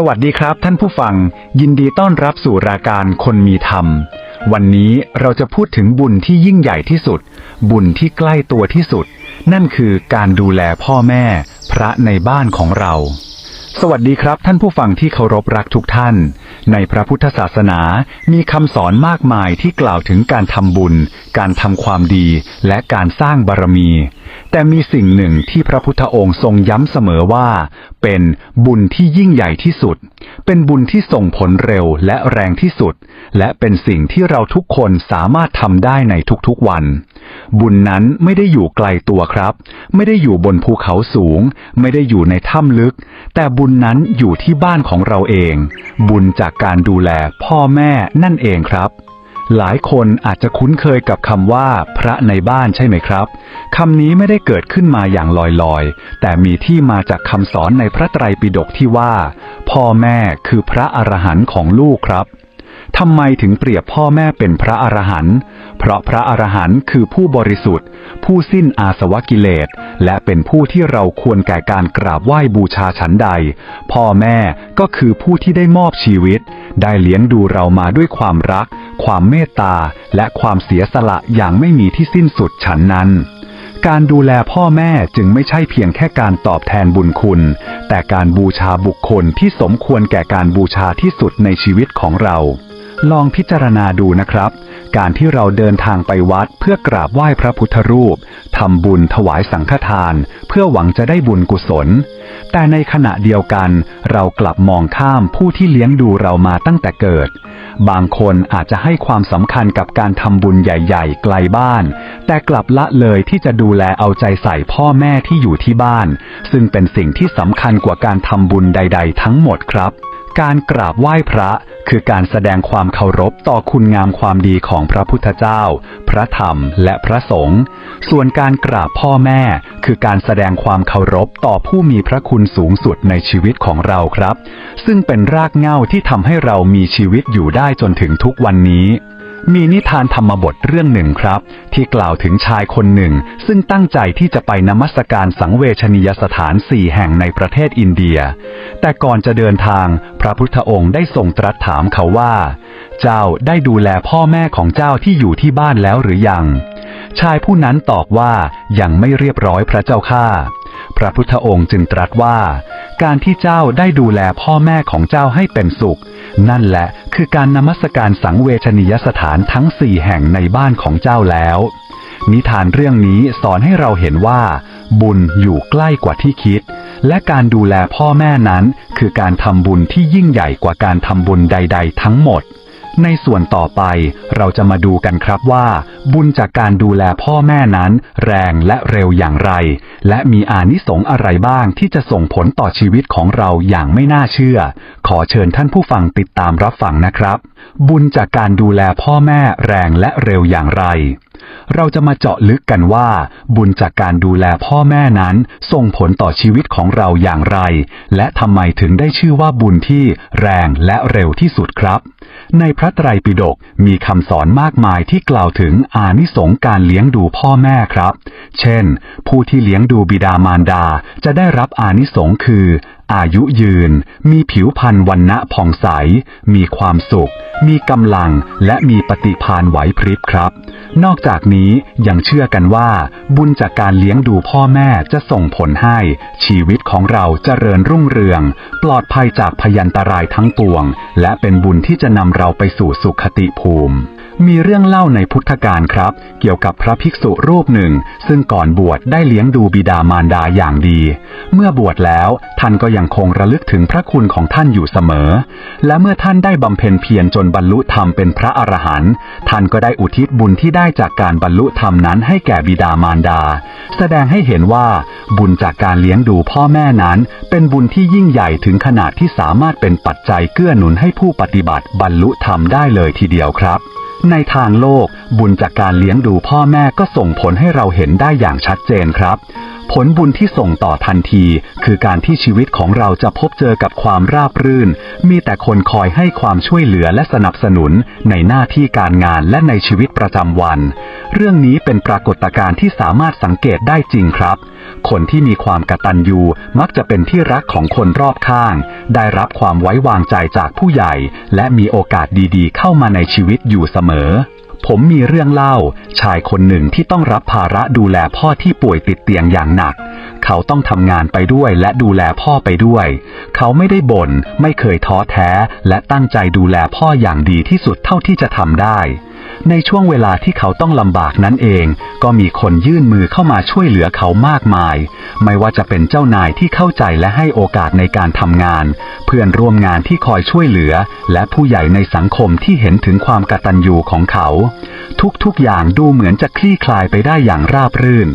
สวัสดีครับท่านผู้ฟัง ยินดีต้อนรับสู่รายการคนมีธรรม วันนี้เราจะพูดถึงบุญที่ยิ่งใหญ่ที่สุด บุญที่ใกล้ตัวที่สุด นั่นคือการดูแลพ่อแม่ พระในบ้านของเรา สวัสดีครับท่านผู้ฟังที่เคารพรักทุกท่าน ในพระพุทธศาสนามีคำสอนมากมายที่กล่าวถึงการทำบุญ การทำความดี และการสร้างบารมีแต่มีสิ่งหนึ่งที่พระพุทธองค์ทรงย้ำเสมอว่า เป็นบุญที่ยิ่งใหญ่ที่สุด เป็นบุญที่ส่งผลเร็วและแรงที่สุด และเป็นสิ่งที่เราทุกคนสามารถทำได้ในทุกๆวัน บุญนั้นไม่ได้อยู่ไกลตัวครับ ไม่ได้อยู่บนภูเขาสูง ไม่ได้อยู่ในถ้ำลึก แต่บุญนั้นอยู่ที่บ้านของเราเอง บุญจากการดูแลพ่อแม่นั่นเองครับ หลายคนอาจจะคุ้นเคยกับคำว่า พระในบ้านใช่ไหมครับคำนี้ไม่ได้เกิดขึ้นมาอย่างลอยๆ แต่มีที่มาจากคำสอนในพระไตรปิฎกที่ว่า พ่อแม่คือพระอรหันต์ของลูกครับทำไมถึงเปรียบพ่อแม่เป็นพระอรหันต์ เพราะพระอรหันต์คือผู้บริสุทธิ์ ผู้สิ้นอาสวะกิเลส และเป็นผู้ที่เราควรแก่การกราบไหว้บูชาฉันใด พ่อแม่ก็คือผู้ที่ได้มอบชีวิต ได้เลี้ยงดูเรามาด้วยความรัก ความเมตตา และความเสียสละอย่างไม่มีที่สิ้นสุดฉันนั้น การดูแลพ่อแม่จึงไม่ใช่เพียงแค่การตอบแทนบุญคุณ แต่การบูชาบุคคลที่สมควรแก่การบูชาที่สุดในชีวิตของเรา ลองพิจารณาดูนะครับ การที่เราเดินทางไปวัดเพื่อกราบไหว้พระพุทธรูปทำบุญถวายสังฆทาน เพื่อหวังจะได้บุญกุศล แต่ในขณะเดียวกันเรากลับมองข้ามผู้ที่เลี้ยงดูเรามาตั้งแต่เกิด บางคนอาจจะให้ความสำคัญกับการทำบุญใหญ่ๆ ไกลบ้าน แต่กลับละเลยที่จะดูแลเอาใจใส่พ่อแม่ที่อยู่ที่บ้าน ซึ่งเป็นสิ่งที่สำคัญกว่าการทำบุญใด ๆ ทั้งหมดครับ การกราบไหว้พระคือการแสดงความเคารพต่อคุณงามความดีของพระพุทธเจ้า พระธรรม และพระสงฆ์ ส่วนการกราบพ่อแม่ คือการแสดงความเคารพต่อผู้มีพระคุณสูงสุดในชีวิตของเราครับ ซึ่งเป็นรากเหง้าที่ทำให้เรามีชีวิตอยู่ได้จนถึงทุกวันนี้ มีนิทานธรรมบทเรื่องหนึ่งครับ ที่กล่าวถึงชายคนหนึ่ง ซึ่งตั้งใจที่จะไปนมัสการสังเวชนียสถานสี่แห่งในประเทศอินเดีย แต่ก่อนจะเดินทาง พระพุทธองค์ได้ทรงตรัสถามเขาว่า เจ้าได้ดูแลพ่อแม่ของเจ้าที่อยู่ที่บ้านแล้วหรือยัง ชายผู้นั้นตอบว่ายังไม่เรียบร้อยพระเจ้าข้า พระพุทธองค์จึงตรัสว่า การที่เจ้าได้ดูแลพ่อแม่ของเจ้าให้เป็นสุข นั่นแหละคือการนมัสการสังเวชนียสถานทั้งสี่แห่งในบ้านของเจ้าแล้ว นิทานเรื่องนี้สอนให้เราเห็นว่า บุญอยู่ใกล้กว่าที่คิด และการดูแลพ่อแม่นั้น คือการทำบุญที่ยิ่งใหญ่กว่าการทำบุญใด ๆ ทั้งหมด ในส่วนต่อไปเราจะมาดูกันครับว่า บุญจากการดูแลพ่อแม่นั้น แรงและเร็วอย่างไร และมีอานิสงส์อะไรบ้างที่จะส่งผลต่อชีวิตของเราอย่างไม่น่าเชื่อ ขอเชิญท่านผู้ฟังติดตามรับฟังนะครับ บุญจากการดูแลพ่อแม่แรงและเร็วอย่างไร เราจะมาเจาะลึกกันว่า บุญจากการดูแลพ่อแม่นั้น ส่งผลต่อชีวิตของเราอย่างไร และทำไมถึงได้ชื่อว่าบุญที่แรงและเร็วที่สุดครับ ในพระไตรปิฎกมีคำสอนมากมายที่กล่าวถึงอานิสงส์การเลี้ยงดูพ่อแม่ครับ เช่น ผู้ที่เลี้ยงดูบิดามารดาจะได้รับอานิสงส์คือ อายุยืน มีผิวพรรณวันณะผ่องใส มีความสุข มีกำลัง และมีปฏิภาณไหวพริบครับ นอกจากนี้ยังเชื่อกันว่า บุญจากการเลี้ยงดูพ่อแม่จะส่งผลให้ ชีวิตของเราเจริญรุ่งเรือง ปลอดภัยจากพยันตรายทั้งปวง และเป็นบุญที่จะนำเราไปสู่สุขติภูมิ มีเรื่องเล่าในพุทธการครับ เกี่ยวกับพระภิกษุรูปหนึ่ง ซึ่งก่อนบวชได้เลี้ยงดูบิดามารดาอย่างดี เมื่อบวชแล้วท่านก็ยังคงระลึกถึงพระคุณของท่านอยู่เสมอ และเมื่อท่านได้บำเพ็ญเพียรจนบรรลุธรรมเป็นพระอรหันต์ท่านก็ได้อุทิศบุญที่ได้จากการบรรลุธรรมนั้นให้แก่บิดามารดา แสดงให้เห็นว่าบุญจากการเลี้ยงดูพ่อแม่นั้น เป็นบุญที่ยิ่งใหญ่ถึงขนาดที่สามารถเป็นปัจจัยเกื้อหนุนให้ผู้ปฏิบัติบรรลุธรรมได้เลยทีเดียวครับ ในทางโลกบุญจากการเลี้ยงดูพ่อแม่ก็ส่งผลให้เราเห็นได้อย่างชัดเจนครับ ผลบุญที่ส่งต่อทันที คือการที่ชีวิตของเราจะพบเจอกับความราบรื่น มีแต่คนคอยให้ความช่วยเหลือและสนับสนุนในหน้าที่การงานและในชีวิตประจำวัน เรื่องนี้เป็นปรากฏการณ์ที่สามารถสังเกตได้จริงครับ คนที่มีความกตัญญูมักจะเป็นที่รักของคนรอบข้าง ได้รับความไว้วางใจจากผู้ใหญ่ และมีโอกาสดีๆ เข้ามาในชีวิตอยู่เสมอ ผมมีเรื่องเล่า ชายคนหนึ่งที่ต้องรับภาระดูแลพ่อที่ป่วยติดเตียงอย่างหนัก เขาต้องทำงานไปด้วยและดูแลพ่อไปด้วย เขาไม่ได้บน่นไม่เคยท้อแท้ และตั้งใจดูแลพ่ออย่างดีที่สุดเท่าที่จะทำได้ ในช่วงเวลาที่เขาต้องลำบากนั้นเอง ก็มีคนยื่นมือเข้ามาช่วยเหลือเขามากมาย ไม่ว่าจะเป็นเจ้านายที่เข้าใจและให้โอกาสในการทำงาน เพื่อนร่วมงานที่คอยช่วยเหลือ และผู้ใหญ่ในสังคมที่เห็นถึงความกตัญญูของเขา ทุกๆอย่างดูเหมือนจะคลี่คลายไปได้อย่างราบรื่น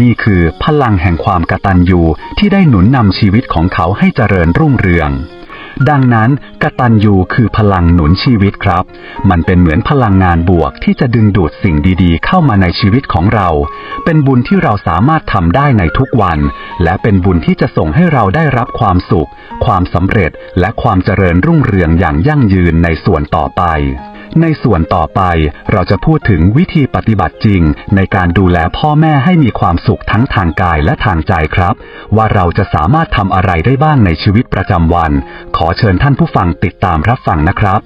นี่คือพลังแห่งความกตัญญูที่ได้หนุนนำชีวิตของเขาให้เจริญรุ่งเรือง ดังนั้นกตัญญูคือพลังหนุนชีวิตครับ มันเป็นเหมือนพลังงานบวกที่จะดึงดูดสิ่งดีๆ เข้ามาในชีวิตของเรา เป็นบุญที่เราสามารถทำได้ในทุกวัน และเป็นบุญที่จะส่งให้เราได้รับความสุข ความสำเร็จและความเจริญรุ่งเรืองอย่างยั่งยืนในส่วนต่อไป ในส่วนต่อไปเราจะพูดถึงวิธีปฏิบัติจริง ในการดูแลพ่อแม่ให้มีความสุขทั้งทางกายและทางใจครับ ว่าเราจะสามารถทำอะไรได้บ้างในชีวิตประจำวัน ขอเชิญท่านผู้ฟังติดตามรับฟังนะครับ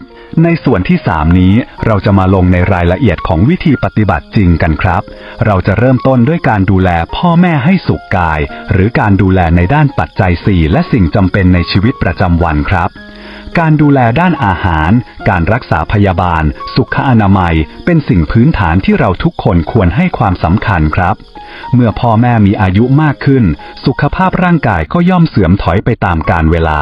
ในส่วนที่ 3 นี้เราจะมาลงในรายละเอียดของวิธีปฏิบัติจริงกันครับ เราจะเริ่มต้นด้วยการดูแลพ่อแม่ให้สุขกาย หรือการดูแลในด้านปัจจัย 4 และสิ่งจำเป็นในชีวิตประจำวันครับ การดูแลด้านอาหาร การรักษาพยาบาล สุขอนามัย เป็นสิ่งพื้นฐานที่เราทุกคนควรให้ความสำคัญครับ เมื่อพ่อแม่มีอายุมากขึ้น สุขภาพร่างกายก็ย่อมเสื่อมถอยไปตามกาลเวลา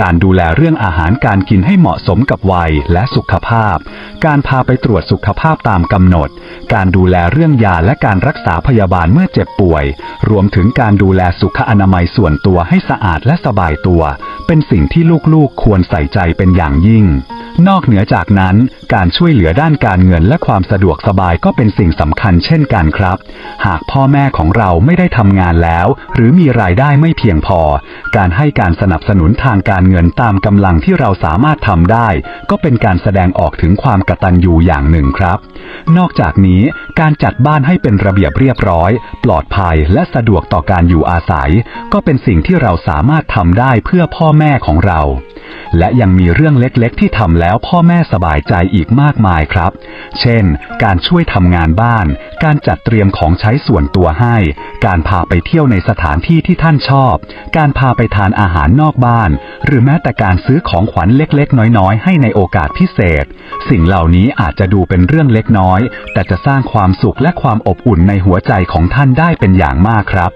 การดูแลเรื่องอาหารการกินให้เหมาะสมกับวัยและสุขภาพ การพาไปตรวจสุขภาพตามกำหนด การดูแลเรื่องยาและการรักษาพยาบาลเมื่อเจ็บป่วย รวมถึงการดูแลสุขอนามัยส่วนตัวให้สะอาดและสบายตัว เป็นสิ่งที่ลูกๆควรใส่ส่ใจเป็นอย่างยิ่ง นอกเหนือจากนั้น การช่วยเหลือด้านการเงินและความสะดวกสบายก็เป็นสิ่งสำคัญเช่นกันครับ หากพ่อแม่ของเราไม่ได้ทำงานแล้ว หรือมีรายได้ไม่เพียงพอ การให้การสนับสนุนทางการเงินตามกำลังที่เราสามารถทำได้ ก็เป็นการแสดงออกถึงความกตัญญูอย่างหนึ่งครับ นอกจากนี้การจัดบ้านให้เป็นระเบียบเรียบร้อย ปลอดภัยและสะดวกต่อการอยู่อาศัย ก็เป็นสิ่งที่เราสามารถทำได้เพื่อพ่อแม่ของเรา และยังมีเรื่องเล็กๆ ที่ทำแล้วพ่อแม่สบายใจอีกมากมายครับ เช่น การช่วยทำงานบ้าน การจัดเตรียมของใช้ส่วนตัวให้ การพาไปเที่ยวในสถานที่ที่ท่านชอบ การพาไปทานอาหารนอกบ้าน หรือแม้แต่การซื้อของขวัญเล็กๆ น้อยๆ ให้ในโอกาสพิเศษ สิ่งเหล่านี้อาจจะดูเป็นเรื่องเล็กน้อย แต่จะสร้างความสุขและความอบอุ่นในหัวใจของท่านได้เป็นอย่างมากครับ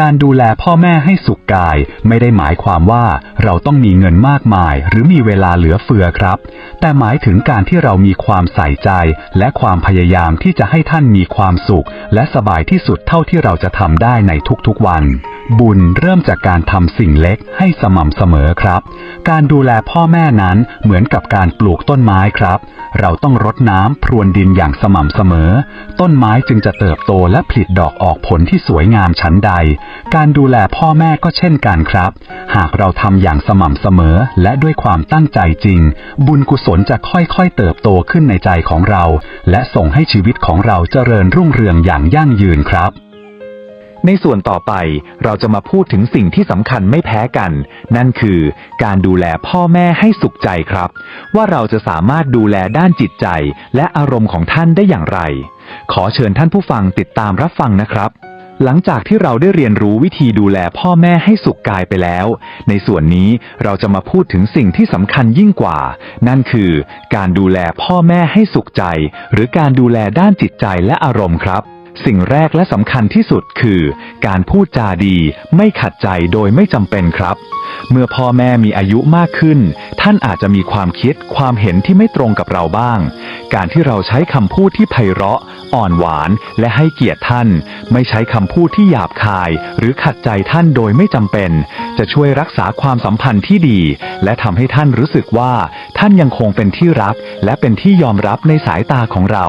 การดูแลพ่อแม่ให้สุขกายไม่ได้หมายความว่าเราต้องมีเงินมากมาย หรือมีเวลาเหลือเฟือครับ แต่หมายถึงการที่เรามีความใส่ใจ และความพยายามที่จะให้ท่านมีความสุข และสบายที่สุดเท่าที่เราจะทำได้ในทุกๆวัน บุญเริ่มจากการทำสิ่งเล็กให้สม่ำเสมอครับ การดูแลพ่อแม่นั้นเหมือนกับการปลูกต้นไม้ครับ เราต้องรดน้ำพรวนดินอย่างสม่ำเสมอ ต้นไม้จึงจะเติบโตและผลิดอกออกผลที่สวยงามชั้นใด การดูแลพ่อแม่ก็เช่นกันครับ หากเราทำอย่างสม่ำเสมอและด้วยความตั้งใจจริง บุญกุศลจะค่อยๆ เติบโตขึ้นในใจของเรา และส่งให้ชีวิตของเราเจริญรุ่งเรืองอย่างยั่งยืนครับ ในส่วนต่อไปเราจะมาพูดถึงสิ่งที่สำคัญไม่แพ้กัน นั่นคือการดูแลพ่อแม่ให้สุขใจครับ ว่าเราจะสามารถดูแลด้านจิตใจ และอารมณ์ของท่านได้อย่างไร ขอเชิญท่านผู้ฟังติดตามรับฟังนะครับ หลังจากที่เราได้เรียนรู้วิธีดูแลพ่อแม่ให้สุขกายไปแล้ว ในส่วนนี้เราจะมาพูดถึงสิ่งที่สำคัญยิ่งกว่า นั่นคือ การดูแลพ่อแม่ให้สุขใจ หรือการดูแลด้านจิตใจและอารมณ์ครับ สิ่งแรกและสำคัญที่สุดคือ การพูดจาดีไม่ขัดใจโดยไม่จำเป็นครับ เมื่อพ่อแม่มีอายุมากขึ้น ท่านอาจจะมีความคิดความเห็นที่ไม่ตรงกับเราบ้าง การที่เราใช้คำพูดที่ไพเราะ อ่อนหวานและให้เกียรติท่าน ไม่ใช้คำพูดที่หยาบคาย หรือขัดใจท่านโดยไม่จำเป็น จะช่วยรักษาความสัมพันธ์ที่ดี และทำให้ท่านรู้สึกว่า ท่านยังคงเป็นที่รัก และเป็นที่ยอมรับในสายตาของเรา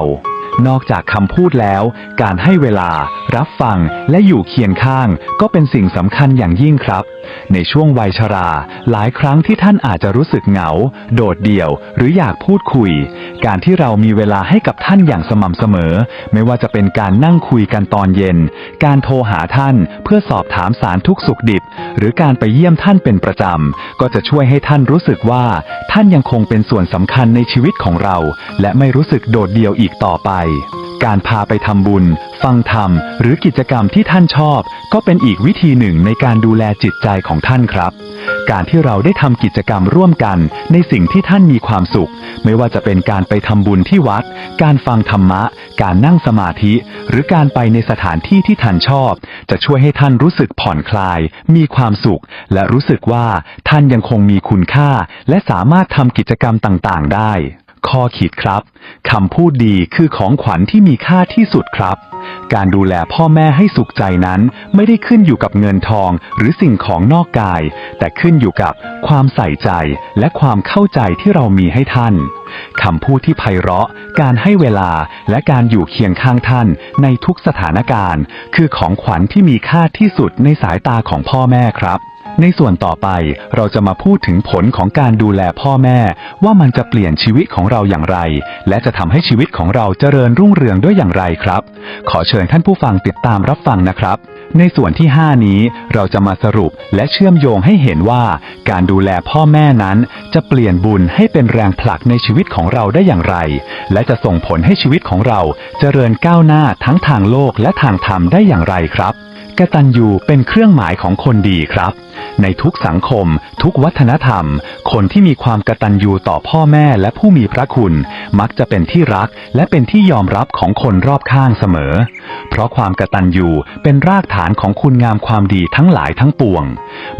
นอกจากคำพูดแล้ว การให้เวลา รับฟัง และอยู่เคียงข้าง ก็เป็นสิ่งสำคัญอย่างยิ่งครับ ในช่วงวัยชรา หลายครั้งที่ท่านอาจจะรู้สึกเหงา โดดเดี่ยว หรืออยากพูดคุย การที่เรามีเวลาให้กับท่านอย่างสม่ำเสมอ ไม่ว่าจะเป็นการนั่งคุยกันตอนเย็น การโทรหาท่านเพื่อสอบถามสารทุกสุขดิบ หรือการไปเยี่ยมท่านเป็นประจำ ก็จะช่วยให้ท่านรู้สึกว่า ท่านยังคงเป็นส่วนสำคัญในชีวิตของเรา และไม่รู้สึกโดดเดี่ยวอีกต่อไปการพาไปทำบุญ ฟังธรรม หรือกิจกรรมที่ท่านชอบ ก็เป็นอีกวิธีหนึ่งในการดูแลจิตใจของท่านครับ การที่เราได้ทำกิจกรรมร่วมกัน ในสิ่งที่ท่านมีความสุข ไม่ว่าจะเป็นการไปทำบุญที่วัด การฟังธรรมะ การนั่งสมาธิ หรือการไปในสถานที่ที่ท่านชอบ จะช่วยให้ท่านรู้สึกผ่อนคลาย มีความสุข และรู้สึกว่าท่านยังคงมีคุณค่า และสามารถทำกิจกรรมต่าง ๆ ได้ ข้อคิดครับคำพูดดีคือของขวัญที่มีค่าที่สุดครับ การดูแลพ่อแม่ให้สุขใจนั้น ไม่ได้ขึ้นอยู่กับเงินทองหรือสิ่งของนอกกาย แต่ขึ้นอยู่กับความใส่ใจและความเข้าใจที่เรามีให้ท่านคำพูดที่ไพเราะ การให้เวลาและการอยู่เคียงข้างท่านในทุกสถานการณ์ คือของขวัญที่มีค่าที่สุดในสายตาของพ่อแม่ครับ ในส่วนต่อไปเราจะมาพูดถึงผลของการดูแลพ่อแม่ ว่ามันจะเปลี่ยนชีวิตของเราอย่างไร และจะทำให้ชีวิตของเราเจริญรุ่งเรืองด้วยอย่างไรครับ ขอเชิญท่านผู้ฟังติดตามรับฟังนะครับ ในส่วนที่ 5 นี้เราจะมาสรุปและเชื่อมโยงให้เห็นว่า การดูแลพ่อแม่นั้น จะเปลี่ยนบุญให้เป็นแรงผลักในชีวิตของเราได้อย่างไร และจะส่งผลให้ชีวิตของเราเจริญก้าวหน้าทั้งทางโลกและทางธรรมได้อย่างไรครับ กตัญญูเป็นเครื่องหมายของคนดีครับ ในทุกสังคม ทุกวัฒนธรรม คนที่มีความกตัญญูต่อพ่อแม่และผู้มีพระคุณ มักจะเป็นที่รักและเป็นที่ยอมรับของคนรอบข้างเสมอ เพราะความกตัญญูเป็นรากฐานของคุณงามความดีทั้งหลายทั้งปวง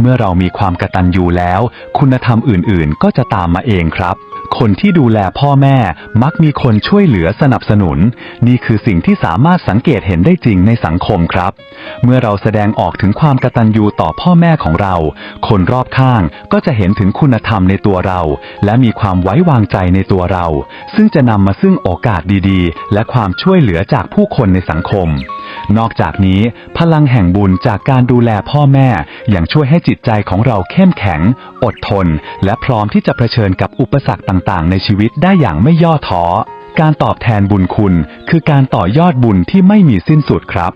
เมื่อเรามีความกตัญญูแล้ว คุณธรรมอื่นๆ ก็จะตามมาเองครับ คนที่ดูแลพ่อแม่มักมีคนช่วยเหลือสนับสนุน นี่คือสิ่งที่สามารถสังเกตเห็นได้จริงในสังคมครับ เมื่อเราแสดงออกถึงความกตัญญูต่อพ่อแม่ของเรา คนรอบข้างก็จะเห็นถึงคุณธรรมในตัวเรา และมีความไว้วางใจในตัวเรา ซึ่งจะนำมาซึ่งโอกาสดีๆ และความช่วยเหลือจากผู้คนในสังคม นอกจากนี้ พลังแห่งบุญจากการดูแลพ่อแม่ยังช่วยให้จิตใจของเราเข้มแข็ง อดทน และพร้อมที่จะเผชิญกับอุปสรรคต่างๆ ในชีวิตได้อย่างไม่ย่อท้อ การตอบแทนบุญคุณ คือการต่อยอดบุญที่ไม่มีสิ้นสุดครับ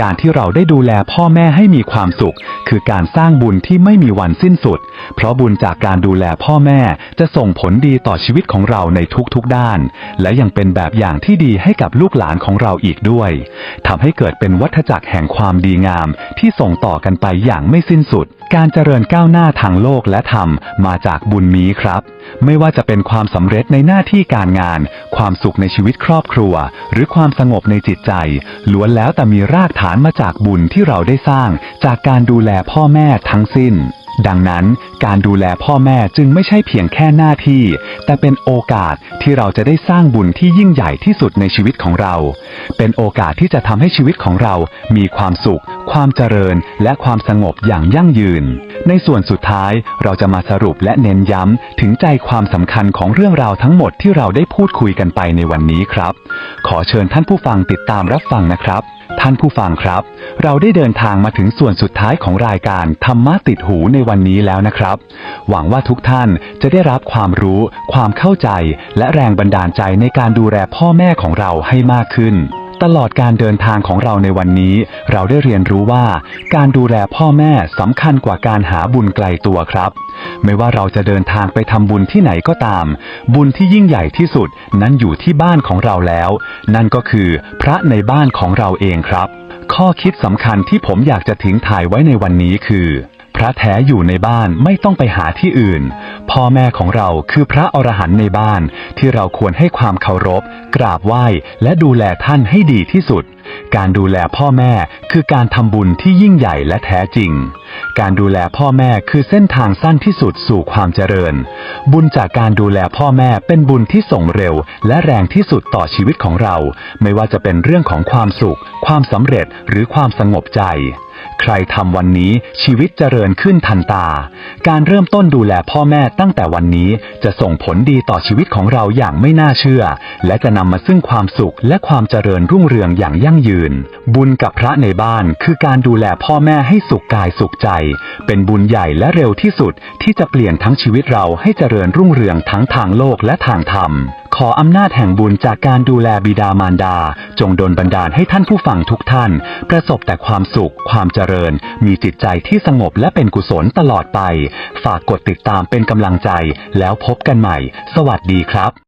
การที่เราได้ดูแลพ่อแม่ให้มีความสุข คือการสร้างบุญที่ไม่มีวันสิ้นสุด เพราะบุญจากการดูแลพ่อแม่จะส่งผลดีต่อชีวิตของเราในทุกๆด้าน และยังเป็นแบบอย่างที่ดีให้กับลูกหลานของเราอีกด้วยทำให้เกิดเป็นวัฏจักรแห่งความดีงามที่ส่งต่อกันไปอย่างไม่สิ้นสุด การเจริญก้าวหน้าทางโลกและธรรมมาจากบุญนี้ครับ ไม่ว่าจะเป็นความสำเร็จในหน้าที่การงาน ความสุขในชีวิตครอบครัว หรือความสงบในจิตใจ ล้วนแล้วแต่มีรากฐานมาจากบุญที่เราได้สร้าง จากการดูแลพ่อแม่ทั้งสิ้น ดังนั้นการดูแลพ่อแม่จึงไม่ใช่เพียงแค่หน้าที่ แต่เป็นโอกาสที่เราจะได้สร้างบุญที่ยิ่งใหญ่ที่สุดในชีวิตของเรา เป็นโอกาสที่จะทำให้ชีวิตของเรามีความสุข ความเจริญ และความสงบอย่างยั่งยืน ในส่วนสุดท้ายเราจะมาสรุปและเน้นย้ำถึงใจความสำคัญของเรื่องราวทั้งหมดที่เราได้พูดคุยกันไปในวันนี้ครับ ขอเชิญท่านผู้ฟังติดตามรับฟังนะครับ ท่านผู้ฟังครับ เราได้เดินทางมาถึงส่วนสุดท้ายของรายการธรรมะติดหูในวันนี้แล้วนะครับ หวังว่าทุกท่านจะได้รับความรู้ ความเข้าใจ และแรงบันดาลใจในการดูแลพ่อแม่ของเราให้มากขึ้น ตลอดการเดินทางของเราในวันนี้ เราได้เรียนรู้ว่า การดูแลพ่อแม่สำคัญกว่าการหาบุญไกลตัวครับ ไม่ว่าเราจะเดินทางไปทำบุญที่ไหนก็ตาม บุญที่ยิ่งใหญ่ที่สุดนั้นอยู่ที่บ้านของเราแล้ว นั่นก็คือพระในบ้านของเราเองครับ ข้อคิดสำคัญที่ผมอยากจะทิ้งถ่ายไว้ในวันนี้คือ พระแท้อยู่ในบ้านไม่ต้องไปหาที่อื่น พ่อแม่ของเราคือพระอรหันต์ในบ้าน ที่เราควรให้ความเคารพ กราบไหว้ และดูแลท่านให้ดีที่สุด การดูแลพ่อแม่คือการทำบุญที่ยิ่งใหญ่และแท้จริง การดูแลพ่อแม่คือเส้นทางสั้นที่สุดสู่ความเจริญ บุญจากการดูแลพ่อแม่เป็นบุญที่ส่งเร็ว และแรงที่สุดต่อชีวิตของเรา ไม่ว่าจะเป็นเรื่องของความสุข ความสำเร็จหรือความสงบใจ ใครทำวันนี้ชีวิตเจริญขึ้นทันตา การเริ่มต้นดูแลพ่อแม่ตั้งแต่วันนี้จะส่งผลดีต่อชีวิตของเราอย่างไม่น่าเชื่อ และจะนำมาซึ่งความสุขและความเจริญรุ่งเรืองอย่างยั่งยืน บุญกับพระในบ้านคือการดูแลพ่อแม่ให้สุขกายสุขใจ เป็นบุญใหญ่และเร็วที่สุดที่จะเปลี่ยนทั้งชีวิตเราให้เจริญรุ่งเรืองทั้งทางโลกและทางธรรม ขออำนาจแห่งบุญจากการดูแลบิดามารดา จงดลบันดาลให้ท่านผู้ฟังทุกท่าน ประสบแต่ความสุข ความเจริญ มีจิตใจที่สงบและเป็นกุศลตลอดไป ฝากกดติดตามเป็นกำลังใจ แล้วพบกันใหม่ สวัสดีครับ